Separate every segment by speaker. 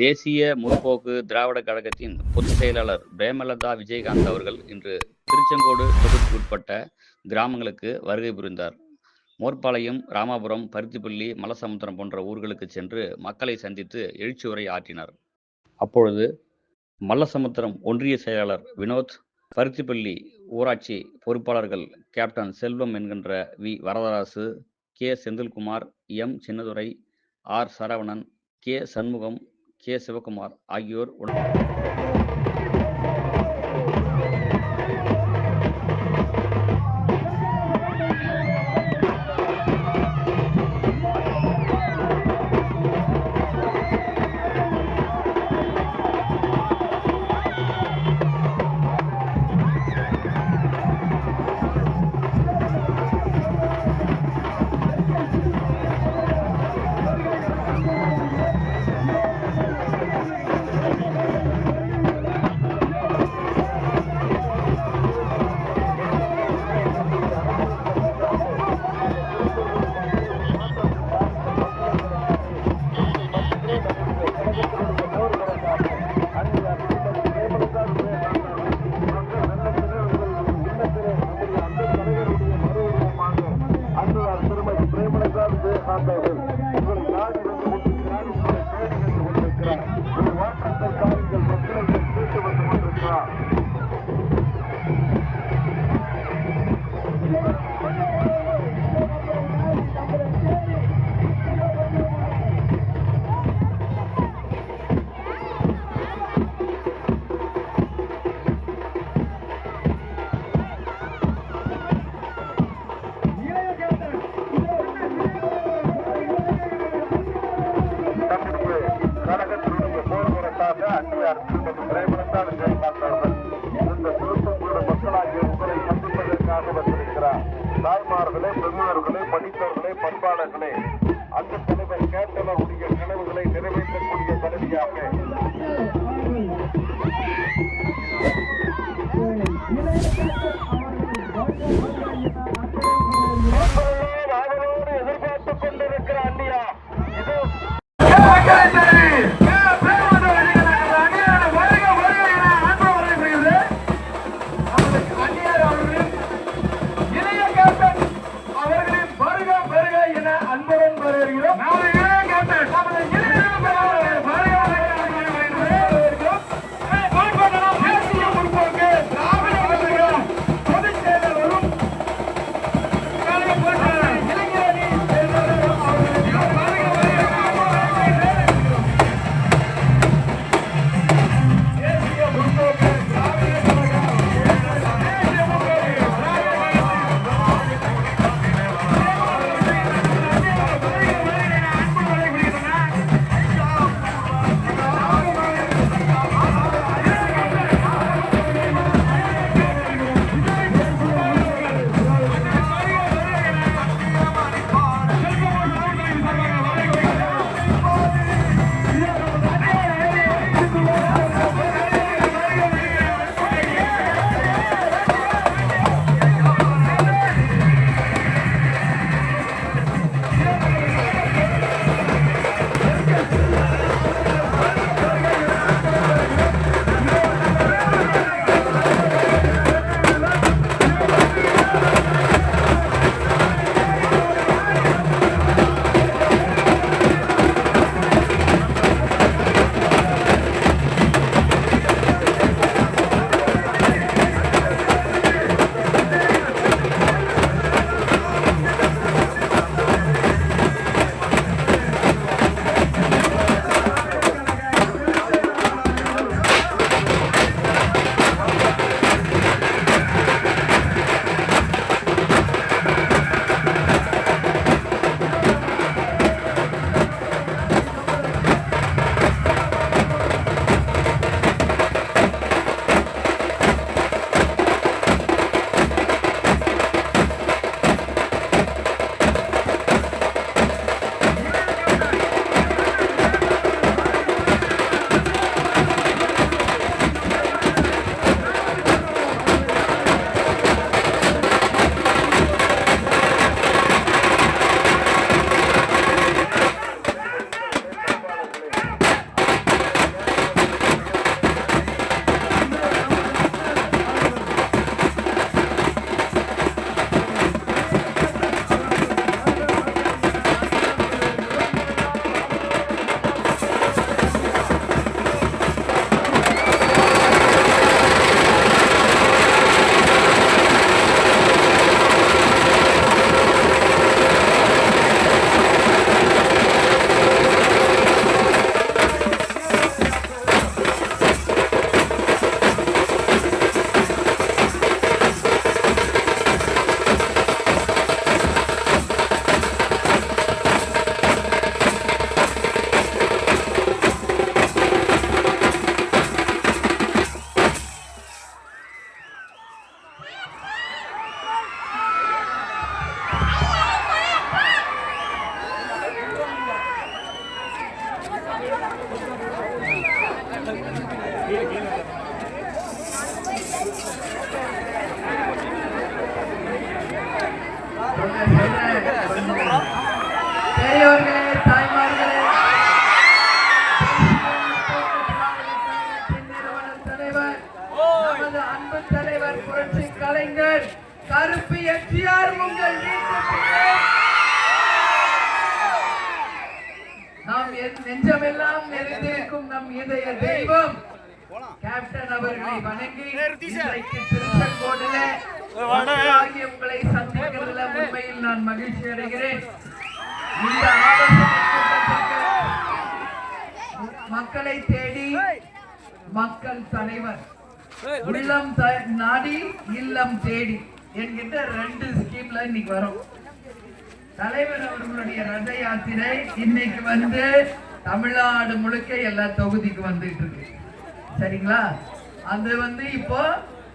Speaker 1: தேசிய முற்போக்கு திராவிட கழகத்தின் பொதுச் செயலாளர் பிரேமலதா விஜயகாந்த் அவர்கள் இன்று திருச்செங்கோடு தொகுதிக்கு உட்பட்ட கிராமங்களுக்கு வருகை புரிந்தார் மோர்பாளையம் ராமாபுரம் பருத்திப்பள்ளி மலசமுத்திரம் போன்ற ஊர்களுக்கு சென்று மக்களை சந்தித்து எழுச்சி உரை ஆற்றினார் அப்பொழுது மல்லசமுத்திரம் ஒன்றிய செயலாளர் வினோத் பருத்திப்பள்ளி ஊராட்சி பொறுப்பாளர்கள் கேப்டன் செல்வம் என்கின்ற V Varadarasu K Senthilkumar M Chinnadurai R Saravanan K Shanmugam K Sivakumar ஆகியோர்
Speaker 2: உணவு ¡Gracias! பெரியவர்களே தாய்மார்களே தலைவர் நமது அன்பு தலைவர் புரட்சி கலைஞர் கருப்பு எட்டியார் உங்கள் நாம் நெஞ்சமெல்லாம் நிறைந்திருக்கும் நம் இதய தெய்வம் கேப்டன் அவர்களை வணங்கி இன்றைக்கு திருச்செங்கோடிலே உங்களை மகிழ்ச்சி அடைகிறேன் மக்களை தேடி மக்கள் தலைவர் உள்ளம் நாடி இல்லம் தேடி என்கிட்ட ரெண்டு ஸ்கீம்ல இன்னைக்கு வரும் தலைவர் அவர்களுடைய ரத யாத்திரை இன்னைக்கு வந்து தமிழ்நாடு முழுக்க எல்லா தொகுதிக்கு வந்துட்டு இருக்கு சரிங்களா அது வந்து இப்போ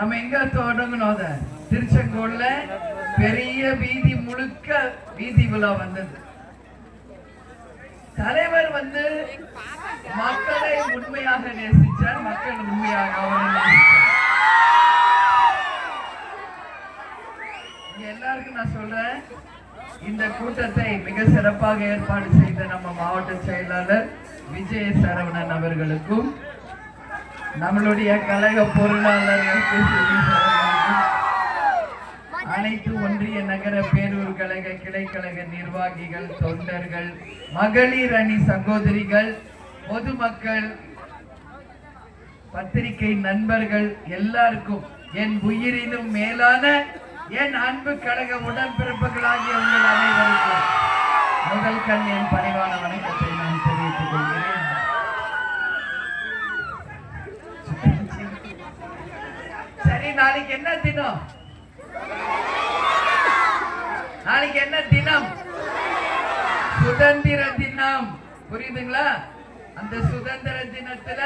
Speaker 2: நம்ம எங்க தொடங்கணும் அதை திருச்செங்கோடுல பெரிய வீதி முழுக்க வீதி விழா வந்தது தலைவர் வந்து மக்களை உண்மையாக நேசித்தார் மக்கள் உண்மையாக எல்லாருக்கும் நான் சொல்றேன் இந்த கூட்டத்தை மிக சிறப்பாக ஏற்பாடு செய்த நம்ம மாவட்ட செயலாளர் விஜய சரவணன் அவர்களுக்கும் நம்மளுடைய கழக பொருளாளர்களுக்கும் அனைத்து ஒன்றிய நகர பேரூர் கழக கிளைக்கழக நிர்வாகிகள் தொண்டர்கள் மகளிர் அணி சகோதரிகள் பொதுமக்கள் பத்திரிகை நண்பர்கள் எல்லாருக்கும் என் உயிரினும் மேலான என் அன்பு கழக உடன்பிறப்புகளாகிய உங்கள் அனைவருக்கும் முதல் கண் என் பணிவான வணக்கத்தை நான் தெரிவித்துக் கொள்கிறேன் சரி நாளைக்கு என்ன தினம் நாளைக்கு என்ன தினம் சுதந்திர தினம் புரியுதுங்களா அந்த சுதந்திர தினத்துல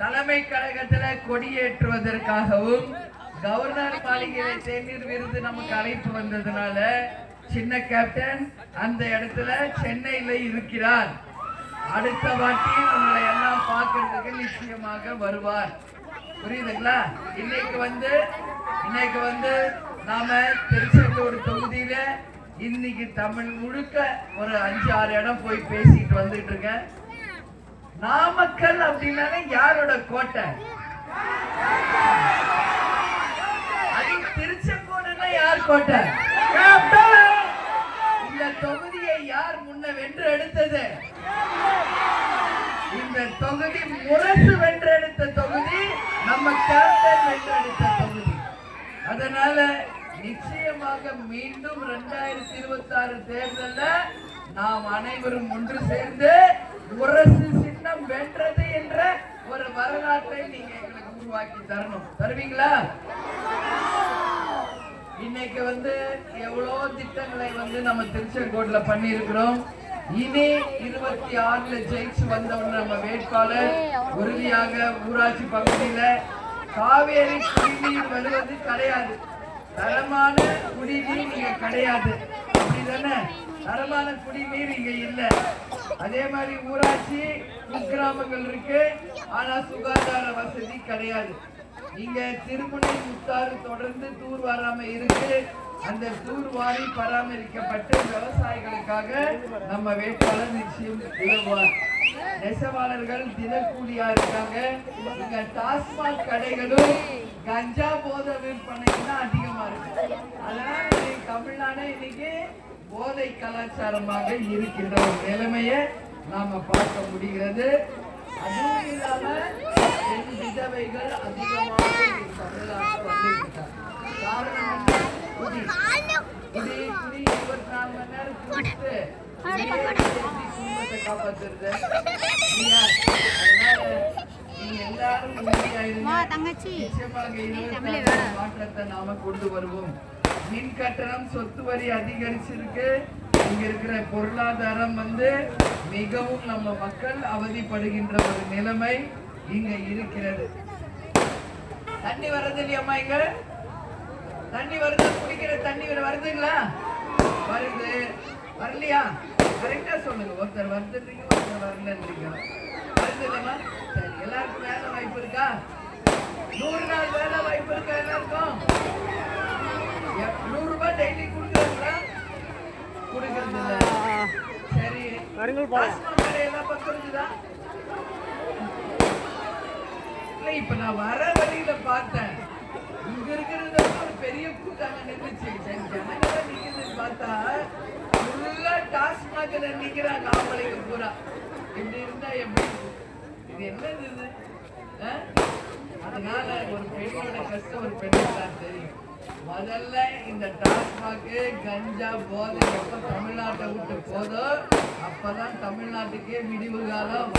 Speaker 2: தலைமை கழகத்துல கொடியேற்றுவதற்காகவும் கவர்னர் மாளிகையில தேநீர் விருது நமக்கு அழைப்பு வந்ததுனால சின்ன கேப்டன் அந்த இடத்துல சென்னையில இருக்கிறார் அடுத்த வாட்டி உங்களை எல்லாம் பார்க்கறதுக்கு நிச்சயமாக வருவார் புரியுதுங்களா இன்னைக்கு வந்து இன்னைக்கு வந்து நாம திருச்செந்தூர் தொகுதியில இன்னைக்கு தமிழ் முழுக்க ஒரு அஞ்சு ஆறு இடம் போய் பேசிட்டு வந்துட்டு இருக்கேன் நாமக்கல் அப்படின்னாலே யாரோட கோட்டை அது யார் கோட்டை இந்த தொகுதியை யார் முன்ன வென்று எடுத்தது இந்த தொகுதி முரசு வென்றெடுத்த தொகுதி நம்ம கேப்டன் வென்றெடுத்த தொகுதி அதனால நிச்சயமாக மீண்டும் இரண்டாயிரத்தி இருபத்தி ஆறு தேர்தலில் நாம் அனைவரும் ஒன்று சேர்ந்து முரசு சின்னம் வென்றது என்ற ஒரு வரலாற்றை நீங்க எங்களுக்கு உருவாக்கி தரணும் தருவீங்களா இன்னைக்கு வந்து எவ்வளோ திட்டங்களை வந்து நம்ம திருச்செங்கோட்டில் பண்ணியிருக்கிறோம் இனி இருபத்தி ஆறுல ஜெயிச்சு வந்தவன் நம்ம வேட்பாளர் உறுதியாக ஊராட்சி பகுதியில காவேரி குடிநீர் வருவது கிடையாது தரமான குடிநீர் இங்க கிடையாது அப்படிதானே தரமான குடிநீர் இங்க இல்லை அதே மாதிரி ஊராட்சி குக்கிராமங்கள் இருக்கு ஆனா சுகாதார வசதி கிடையாது இங்க திருமுனை முத்தாறு தொடர்ந்து தூர் வராம இருக்கு அந்த தூர் வாரி பராமரிக்கப்பட்டு விவசாயிகளுக்காக நம்ம வேட்பாளர் நிச்சயம் உதவுவார் நெசவாளர்கள் தினக்கூலியா இருக்காங்க இங்க டாஸ்மாக் கடைகளும் கஞ்சா போதை விற்பனை தான் அதிகமா இருக்கு அதனால தமிழ்நாடு இன்னைக்கு போதை கலாச்சாரமாக இருக்கின்ற ஒரு நிலைமையை நாம பார்க்க முடிகிறது அதுவும் இல்லாம பெண் விதவைகள் அதிகமாக தமிழ்நாட்டில் வந்திருக்கிறார் காரணம் என்ன இருபத்தி நாலு மணி நேரம் வருவோம் மின் கட்டணம் சொத்து வரி அதிகரிச்சிருக்கு இங்க இருக்கிற பொருளாதாரம் வந்து மிகவும் நம்ம மக்கள் அவதிப்படுகின்ற ஒரு நிலைமை இங்க இருக்கிறது தண்ணி வர்றது இல்லையம்மா இங்க தண்ணி வருது குடிக்கிற தண்ணி வருதுங்களா வருது வரலையா கரெக்டா சொல்லுங்க ஒருத்தர் வருதுன்றீங்க ஒருத்தர் வரலன்றீங்க வருது இல்லைமா சரி எல்லாருக்கும் வேலை வாய்ப்பு இருக்கா நூறு நாள் வேலை வாய்ப்பு இருக்கா எல்லாருக்கும் நூறு ரூபாய் டெய்லி கொடுக்குறாங்களா கொடுக்கறது இல்லை சரி கடையெல்லாம் பத்துருந்துதா இல்லை இப்போ நான் வர வழியில் பார்த்தேன் இங்க இருக்கிறது ஒரு பெரிய கூட்டாங்க நின்றுச்சு ஜனங்க நிற்கிறது பார்த்தா பார்க்க நிற்கிறாங்க ஆம்பளைங்க பூரா இப்படி இருந்தா எப்படி இது என்னது இது அதனால ஒரு பெண்ணோட கஷ்டம் ஒரு பெண்ணுக்கு தெரியும் முதல்ல இந்த டாஸ்மாக் கஞ்சா போதை எப்போ தமிழ்நாட்டை விட்டு போதோ அப்பதான் தமிழ்நாட்டுக்கே விடிவு காலம்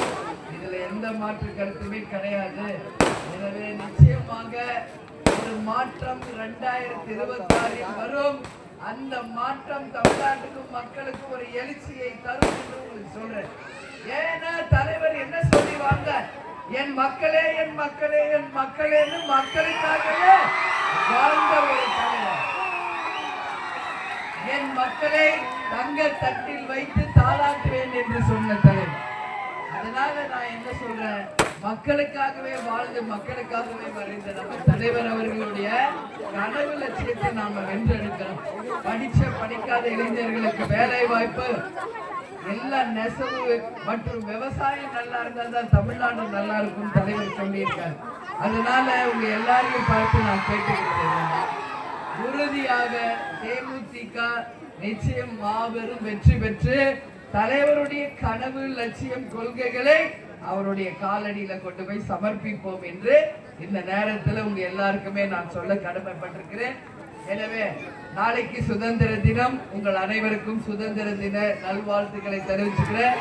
Speaker 2: இதுல எந்த மாற்று கருத்துமே கிடையாது எனவே நிச்சயமாக ஒரு மாற்றம் ரெண்டாயிரத்தி இருபத்தி ஆறில் வரும் அந்த மாற்றம் தமிழ்நாட்டுக்கும் மக்களுக்கு ஒரு எழுச்சியை தரும் என்று உங்களுக்கு சொல்றேன் ஏன்னா தலைவர் என்ன சொல்லிவாங்க என் மக்களே என் மக்களே என் மக்களேன்னு மக்களுக்காகவே வாழ்ந்த ஒரு தலைவர் என் மக்களை தங்க தட்டில் வைத்து தாளாட்டுவேன் என்று சொன்ன தலைவர் அதனால நான் என்ன சொல்றேன் மக்களுக்காகவே வாழ்ந்து மக்களுக்காகவே மறைந்த நம்ம தலைவர் அவர்களுடைய கனவு லட்சியத்தை நாம வென்றெடுக்கிறோம் படிச்ச படிக்காத இளைஞர்களுக்கு வேலை வாய்ப்பு எல்லா நெசவு மற்றும் விவசாயம் நல்லா இருந்தால் தான் தமிழ்நாடு நல்லா இருக்கும் தலைவர் சொல்லியிருக்காரு அதனால உங்க எல்லாரையும் பார்த்து நான் கேட்டுக்கிட்டேன் உறுதியாக தேமுதிக நிச்சயம் மாபெரும் வெற்றி பெற்று தலைவருடைய கனவு லட்சியம் கொள்கைகளை அவருடைய காலடியில கொண்டு போய் சமர்ப்பிப்போம் என்று இந்த நேரத்துல உங்க எல்லாருக்குமே நான் சொல்ல கடமைப்பட்டிருக்கிறேன் எனவே நாளைக்கு சுதந்திர தினம் உங்கள் அனைவருக்கும் சுதந்திர தின நல்வாழ்த்துக்களை தெரிவிச்சுக்கிறேன்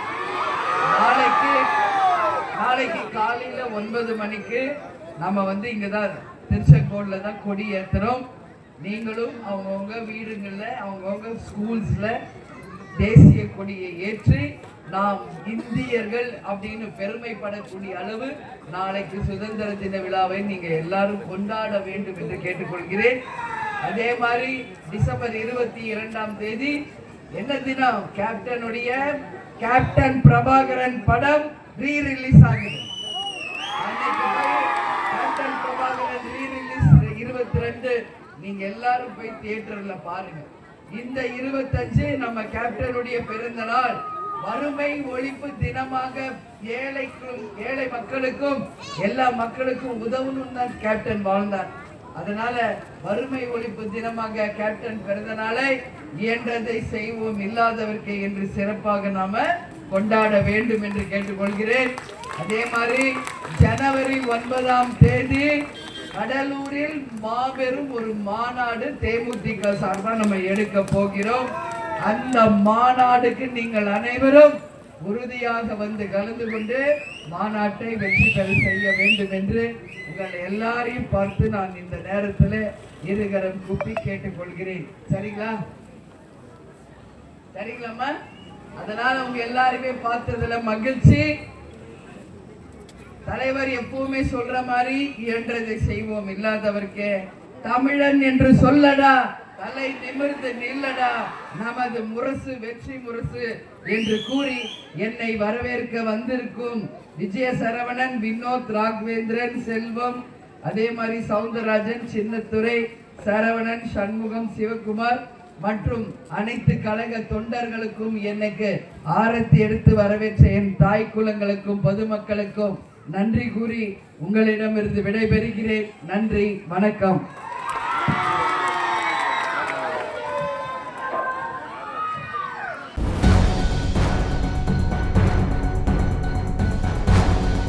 Speaker 2: நாளைக்கு நாளைக்கு காலையில் ஒன்பது மணிக்கு நம்ம வந்து இங்கே தான் திருச்செங்கோடில் தான் கொடி ஏற்றுறோம் நீங்களும் அவங்கவுங்க வீடுங்களில் அவங்கவுங்க ஸ்கூல்ஸில் தேசிய கொடியை ஏற்றி நாம் இந்தியர்கள் அப்படின்னு பெருமைப்படக்கூடிய அளவு நாளைக்கு சுதந்திர தின விழாவை நீங்கள் எல்லாரும் கொண்டாட வேண்டும் என்று கேட்டுக்கொள்கிறேன் அதே மாதிரி டிசம்பர் இருபத்தி இரண்டாம் தேதி என்ன தினம் கேப்டனுடைய கேப்டன் பிரபாகரன் படம் ரீ ரிலீஸ் ஆகுது கேப்டன் பிரபாகரன் ரீ ரிலீஸ் இருபத்தி ரெண்டு நீங்க எல்லாரும் போய் தியேட்டர்ல பாருங்க இந்த இருபத்தஞ்சு நம்ம கேப்டனுடைய பிறந்த நாள் வறுமை ஒழிப்பு தினமாக ஏழைக்கும் ஏழை மக்களுக்கும் எல்லா மக்களுக்கும் உதவணும் தான் கேப்டன் வாழ்ந்தார் அதனால வறுமை ஒழிப்பு தினமாக கேப்டன் பிறந்த நாளை இயன்றதை செய்வோம் இல்லாதவர்க்கு என்று சிறப்பாக நாம கொண்டாட வேண்டும் என்று கேட்டுக்கொள்கிறேன் அதே மாதிரி ஜனவரி ஒன்பதாம் தேதி கடலூரில் மாபெரும் ஒரு மாநாடு தேமுதிக சார்பாக நம்ம எடுக்க போகிறோம் அந்த மாநாடுக்கு நீங்கள் அனைவரும் உறுதியாக வந்து கலந்து கொண்டு மாநாட்டை வெற்றி பெற செய்ய வேண்டும் என்று உங்கள் எல்லாரையும் பார்த்து நான் இந்த நேரத்தில் இருகரம் கூப்பி கேட்டுக்கொள்கிறேன் சரிங்களா சரிங்களாம்மா அதனால உங்க எல்லாருமே பார்த்ததுல மகிழ்ச்சி தலைவர் எப்பவுமே சொல்ற மாதிரி இயன்றதை செய்வோம் இல்லாதவர்க்கு தமிழன் என்று சொல்லடா தலை நிமிர்ந்து நில்லடா நமது முரசு வெற்றி முரசு என்று கூறி என்னை வரவேற்க வந்திருக்கும் விஜய சரவணன் வினோத் ராகவேந்திரன் செல்வம் அதே மாதிரி சவுந்தரராஜன் சின்னத்துறை சரவணன் சண்முகம் சிவகுமார் மற்றும் அனைத்து கழக தொண்டர்களுக்கும் எனக்கு ஆரத்தி எடுத்து வரவேற்ற என் தாய் குலங்களுக்கும் பொதுமக்களுக்கும் நன்றி கூறி உங்களிடமிருந்து விடைபெறுகிறேன் நன்றி வணக்கம்